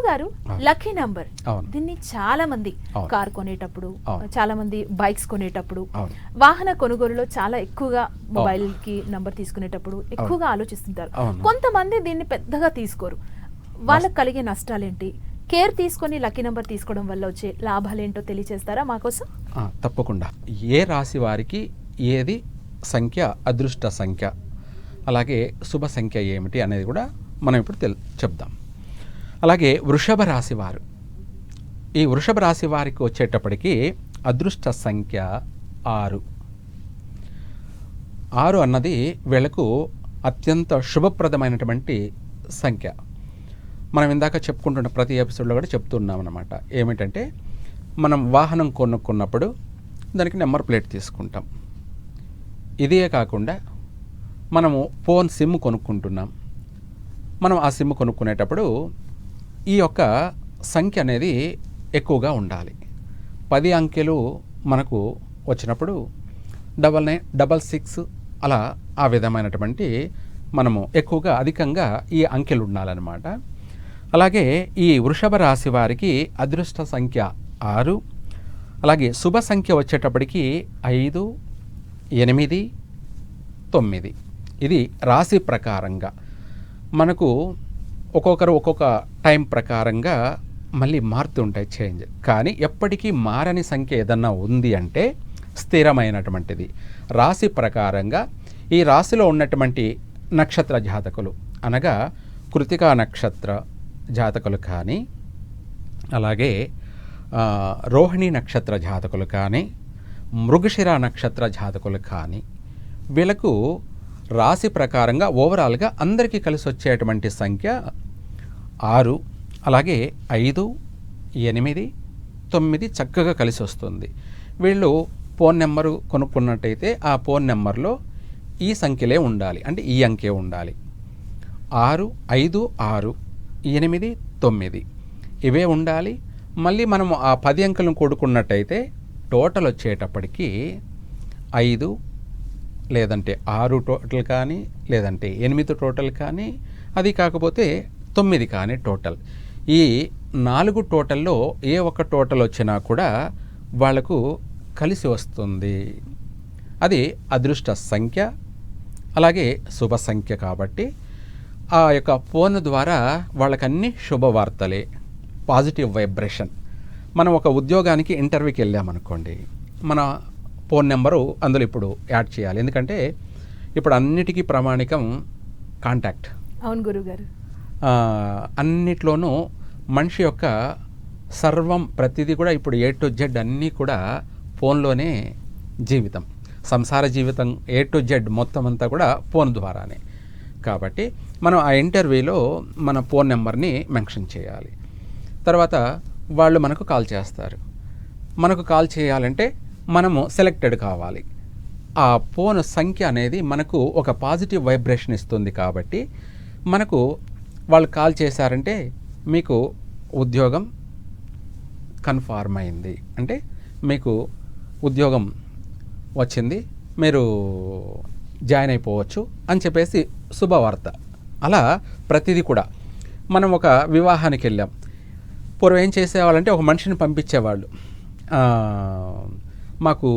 గారు lucky number. దీన్ని చాలా మంది. కార్ కొనేటప్పుడు. చాలా మంది బైక్స్ కొనేటప్పుడు. వాహన కొనుగోలులో చాలా ఎక్కువగా మొబైల్కి నంబర్ తీసుకునేటప్పుడు ఎక్కువగా ఆలోచిస్తుంటారు. కొంతమంది దీన్ని పెద్దగా తీసుకోరు వాళ్ళకి కలిగే నష్టాలేంటి కేర్ తీసుకొని లక్కీ నంబర్ తీసుకోవడం వల్ల వచ్చే లాభాలేంటో తెలియచేస్తారా మాకోసం ఆ, తప్పకుండా ఏ రాశి వారికి ఏది సంఖ్య అదృష్ట సంఖ్య అలాగే శుభ సంఖ్య ఏమిటి అనేది కూడా మనం ఇప్పుడు తెల్ చెప్దాం అలాగే వృషభ రాశి వారు ఈ వృషభ రాశి వారికి వచ్చేటప్పటికి అదృష్ట సంఖ్య ఆరు. ఆరు అన్నది వీళ్ళకు అత్యంత శుభప్రదమైనటువంటి సంఖ్య. మనం ఇందాక చెప్పుకుంటున్న ప్రతి ఎపిసోడ్లో కూడా చెప్తున్నాం అనమాట ఏమిటంటే మనం వాహనం కొనుక్కున్నప్పుడు దానికి నెంబర్ ప్లేట్ తీసుకుంటాం. ఇదే కాకుండా మనము ఫోన్ సిమ్ కొనుక్కుంటున్నాం. మనం ఆ సిమ్ కొనుక్కునేటప్పుడు ఈ యొక్క సంఖ్య అనేది ఎక్కువగా ఉండాలి. పది అంకెలు మనకు వచ్చినప్పుడు డబల్ నైన్ డబల్ సిక్స్ అలా ఆ విధమైనటువంటి మనము ఎక్కువగా అధికంగా ఈ అంకెలు ఉండాలన్నమాట. అలాగే ఈ వృషభ రాశి వారికి అదృష్ట సంఖ్య ఆరు. అలాగే శుభ సంఖ్య వచ్చేటప్పటికి ఐదు ఎనిమిది తొమ్మిది. ఇది రాశి ప్రకారంగా మనకు ఒక్కొక్కరు ఒక్కొక్క టైం ప్రకారంగా మళ్ళీ మారుతుంటాయి చేంజ్. కానీ ఎప్పటికీ మారని సంఖ్య ఏదన్నా ఉంది అంటే స్థిరమైనటువంటిది. రాశి ప్రకారంగా ఈ రాశిలో ఉన్నటువంటి నక్షత్ర జాతకులు అనగా కృతికా నక్షత్ర జాతకులు కానీ అలాగే రోహిణి నక్షత్ర జాతకులు కానీ మృగశిర నక్షత్ర జాతకులు కానీ వీళ్ళకు రాశి ప్రకారంగా ఓవరాల్గా అందరికీ కలిసి వచ్చేటువంటి సంఖ్య ఆరు అలాగే ఐదు ఎనిమిది తొమ్మిది చక్కగా కలిసి వస్తుంది. వీళ్ళు ఫోన్ నెంబరు కొనుక్కున్నట్టయితే ఆ ఫోన్ నెంబర్లో ఈ సంఖ్యలే ఉండాలి అంటే ఈ అంకే ఉండాలి. ఆరు ఐదు ఆరు ఎనిమిది తొమ్మిది ఇవే ఉండాలి. మళ్ళీ మనము ఆ పది అంకెలను కూడుకున్నట్టయితే టోటల్ వచ్చేటప్పటికి ఐదు లేదంటే ఆరు టోటల్ కానీ లేదంటే ఎనిమిది టోటల్ కానీ అది కాకపోతే తొమ్మిది కానీ టోటల్. ఈ నాలుగు టోటల్లో ఏ ఒక్క టోటల్ వచ్చినా కూడా వాళ్ళకు కలిసి వస్తుంది. అది అదృష్ట సంఖ్య అలాగే శుభ సంఖ్య కాబట్టి ఆ యొక్క ఫోన్ ద్వారా వాళ్ళకన్నీ శుభవార్తలే పాజిటివ్ వైబ్రేషన్. మనం ఒక ఉద్యోగానికి ఇంటర్వ్యూకి వెళ్ళామనుకోండి మన ఫోన్ నెంబరు అందులో ఇప్పుడు యాడ్ చేయాలి. ఎందుకంటే ఇప్పుడు అన్నిటికీ ప్రామాణికం కాంటాక్ట్. అవును గురుగారు. అన్నిట్లోనూ మనిషి యొక్క సర్వం ప్రతిదీ కూడా ఇప్పుడు ఏ టు జెడ్ అన్నీ కూడా ఫోన్లోనే జీవితం. సంసార జీవితం ఏ టు జెడ్ మొత్తం అంతా కూడా ఫోన్ ద్వారానే. కాబట్టి మనం ఆ ఇంటర్వ్యూలో మన ఫోన్ నెంబర్ని మెన్షన్ చేయాలి. తర్వాత వాళ్ళు మనకు కాల్ చేస్తారు. మనకు కాల్ చేయాలంటే మనము సెలెక్టెడ్ కావాలి. ఆ ఫోన్ సంఖ్య అనేది మనకు ఒక పాజిటివ్ వైబ్రేషన్ ఇస్తుంది కాబట్టి మనకు వాళ్ళు కాల్ చేశారంటే మీకు ఉద్యోగం కన్ఫార్మ్ అయింది. అంటే మీకు ఉద్యోగం వచ్చింది మీరు జాయిన్ అయిపోవచ్చు అని చెప్పేసి శుభవార్త. అలా ప్రతిదీ కూడా. మనం ఒక వివాహానికి వెళ్ళాం. పూర్వం ఏం చేసేవాళ్ళంటే ఒక మనిషిని పంపించేవాళ్ళు. మాకు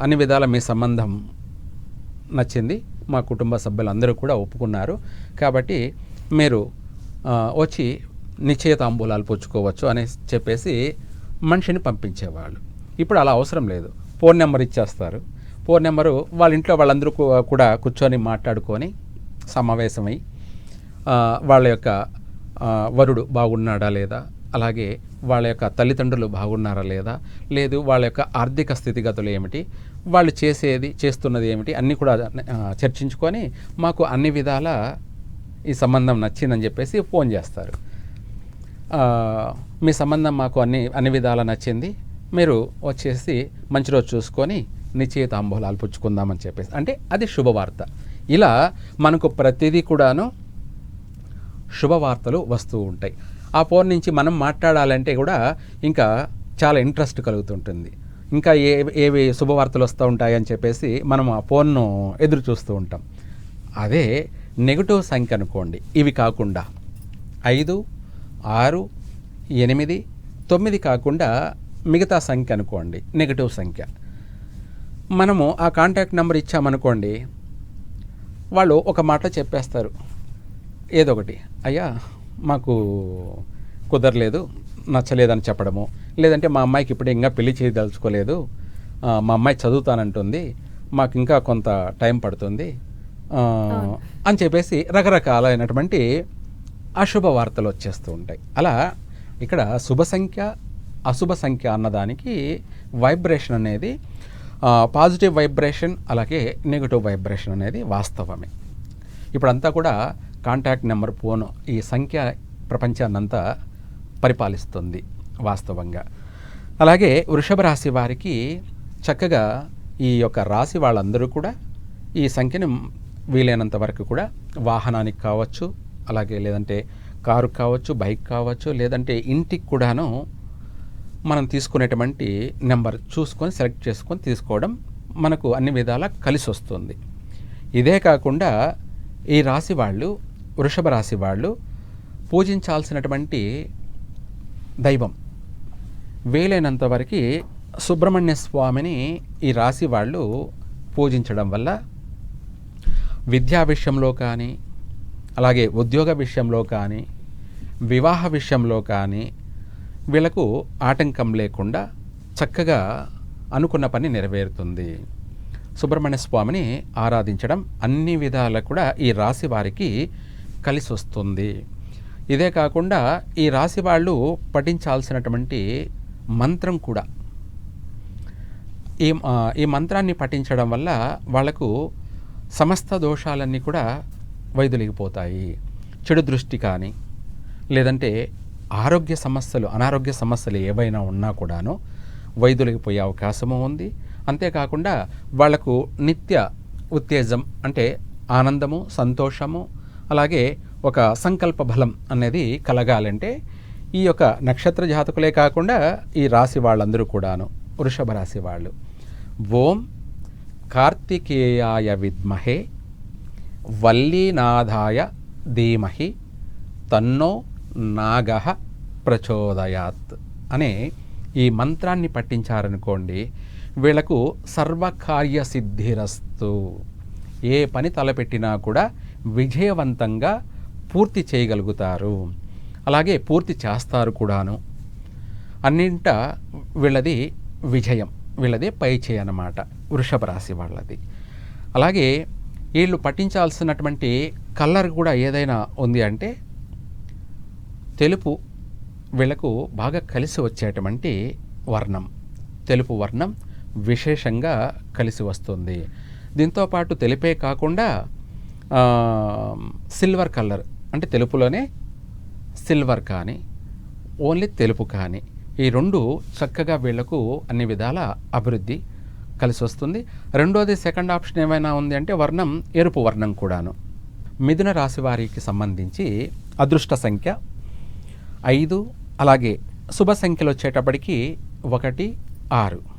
అన్ని విధాల మీ సంబంధం నచ్చింది. మా కుటుంబ సభ్యులందరూ కూడా ఒప్పుకున్నారు. కాబట్టి మీరు వచ్చి నిశ్చయితాంబూలాలు పుచ్చుకోవచ్చు అని చెప్పేసి మనిషిని పంపించేవాళ్ళు. ఇప్పుడు అలా అవసరం లేదు. ఫోన్ నెంబర్ ఇచ్చేస్తారు. ఫోన్ నెంబరు వాళ్ళ ఇంట్లో వాళ్ళందరూ కూడా కూర్చొని మాట్లాడుకొని సమావేశమై వాళ్ళ యొక్క వరుడు బాగున్నాడా లేదా? అలాగే వాళ్ళ యొక్క తల్లిదండ్రులు బాగున్నారా లేదా? లేదు వాళ్ళ యొక్క ఆర్థిక స్థితిగతులు ఏమిటి? వాళ్ళు చేసేది చేస్తున్నది ఏమిటి? అన్నీ కూడా చర్చించుకొని మాకు అన్ని విధాల ఈ సంబంధం నచ్చిందని చెప్పేసి ఫోన్ చేస్తారు. మీ సంబంధం మాకు అన్ని అన్ని విధాలా నచ్చింది. మీరు వచ్చేసి మంచి రోజు చూసుకొని నిశ్చయిత అంబోలాలు పుచ్చుకుందామని చెప్పేసి. అంటే అది శుభవార్త. ఇలా మనకు ప్రతిదీ కూడాను శుభవార్తలు వస్తూ ఉంటాయి. ఆ ఫోన్ నుంచి మనం మాట్లాడాలంటే కూడా ఇంకా చాలా ఇంట్రెస్ట్ కలుగుతుంటుంది. ఇంకా ఏ ఏవి శుభవార్తలు వస్తూ ఉంటాయని చెప్పేసి మనం ఆ ఫోన్ను ఎదురు చూస్తూ ఉంటాం. అదే నెగిటివ్ సంఖ్య అనుకోండి. ఇవి కాకుండా ఐదు ఆరు ఎనిమిది తొమ్మిది కాకుండా మిగతా సంఖ్య అనుకోండి. నెగిటివ్ సంఖ్య. మనము ఆ కాంటాక్ట్ నెంబర్ ఇచ్చామనుకోండి వాళ్ళు ఒక మాట చెప్పేస్తారు. ఏదో ఒకటి అయ్యా మాకు కుదరలేదు నచ్చలేదని చెప్పడము. లేదంటే మా అమ్మాయికి ఇప్పుడు ఇంకా పెళ్ళి చేయదలుచుకోలేదు. మా అమ్మాయి చదువుతానంటుంది. మాకు ఇంకా కొంత టైం పడుతుంది. అని చెప్పేసి రకరకాలైనటువంటి అశుభ వార్తలు వచ్చేస్తూ ఉంటాయి. అలా ఇక్కడ శుభ సంఖ్య అశుభ సంఖ్య అన్నదానికి వైబ్రేషన్ అనేది పాజిటివ్ వైబ్రేషన్ అలాగే నెగిటివ్ వైబ్రేషన్ అనేది వాస్తవమే. ఇప్పుడంతా కూడా కాంటాక్ట్ నెంబర్ ఫోన్ ఈ సంఖ్య ప్రపంచాన్నంతా పరిపాలిస్తుంది వాస్తవంగా. అలాగే వృషభ రాశి వారికి చక్కగా ఈ యొక్క రాశి వాళ్ళందరూ కూడా ఈ సంఖ్యను వీలైనంత వరకు కూడా వాహనానికి కావచ్చు అలాగే లేదంటే కారు కావచ్చు బైక్ కావచ్చు లేదంటే ఇంటికి కూడాను మనం తీసుకునేటువంటి నెంబర్ చూసుకొని సెలెక్ట్ చేసుకొని తీసుకోవడం మనకు అన్ని విధాలా కలిసి వస్తుంది. ఇదే కాకుండా ఈ రాశి వాళ్ళు వృషభ రాశి వాళ్ళు పూజించాల్సినటువంటి దైవం. వీలైనంత వరకు సుబ్రహ్మణ్య స్వామిని ఈ రాశి వాళ్ళు పూజించడం వల్ల విద్యా విషయంలో కానీ అలాగే ఉద్యోగ విషయంలో కానీ వివాహ విషయంలో కానీ వీళ్ళకు ఆటంకం లేకుండా చక్కగా అనుకున్న పని నెరవేరుతుంది. సుబ్రహ్మణ్య స్వామిని ఆరాధించడం అన్ని విధాలా కూడా ఈ రాశి వారికి కలిసి వస్తుంది. ఇదే కాకుండా ఈ రాశి వాళ్ళు పఠించాల్సినటువంటి మంత్రం కూడా. ఈ ఈ మంత్రాన్ని పఠించడం వల్ల వాళ్ళకు సమస్త దోషాలన్నీ కూడా వైదొలిగిపోతాయి. చెడు దృష్టి కానీ లేదంటే ఆరోగ్య సమస్యలు అనారోగ్య సమస్యలు ఏవైనా ఉన్నా కూడాను వైదొలిగిపోయే అవకాశము ఉంది. అంతేకాకుండా వాళ్ళకు నిత్య ఉత్తేజం అంటే ఆనందము సంతోషము అలాగే ఒక సంకల్ప బలం అనేది కలగాలంటే ఈ యొక్క నక్షత్ర జాతకులే కాకుండా ఈ రాశి వాళ్ళందరూ కూడాను వృషభ రాశి వాళ్ళు. ఓం కార్తికేయాయ విద్మహే వల్లీనాథాయ ధీమహి తన్నో నాగ ప్రచోదయాత్ అనే ఈ మంత్రాన్ని పట్టించారనుకోండి వీళ్ళకు సర్వకార్య సిద్ధిరస్తు ఏ పని తలపెట్టినా కూడా విజయవంతంగా పూర్తి చేయగలుగుతారు. అలాగే పూర్తి చేస్తారు కూడాను. అన్నింట వీళ్ళది విజయం. వీళ్ళది పై అన్నమాట వృషభ రాశి వాళ్ళది. అలాగే వీళ్ళు పట్టించాల్సినటువంటి కలర్ కూడా ఏదైనా ఉంది అంటే తెలుపు వీళ్ళకు బాగా కలిసి వచ్చేటువంటి వర్ణం. తెలుపు వర్ణం విశేషంగా కలిసి వస్తుంది. దీంతోపాటు తెలిపే కాకుండా సిల్వర్ కలర్ అంటే తెలుపులోనే సిల్వర్ కానీ ఓన్లీ తెలుపు కానీ ఈ రెండు చక్కగా వీళ్ళకు అన్ని విధాల అభివృద్ధి కలిసి వస్తుంది రెండోది సెకండ్ ఆప్షన్ ఏమైనా ఉంది అంటే వర్ణం ఎరుపు వర్ణం కూడాను. మిథున రాశి వారికి సంబంధించి అదృష్ట సంఖ్య ఐదు అలాగే శుభ సంఖ్యలు వచ్చేటప్పటికి ఒకటి ఆరు.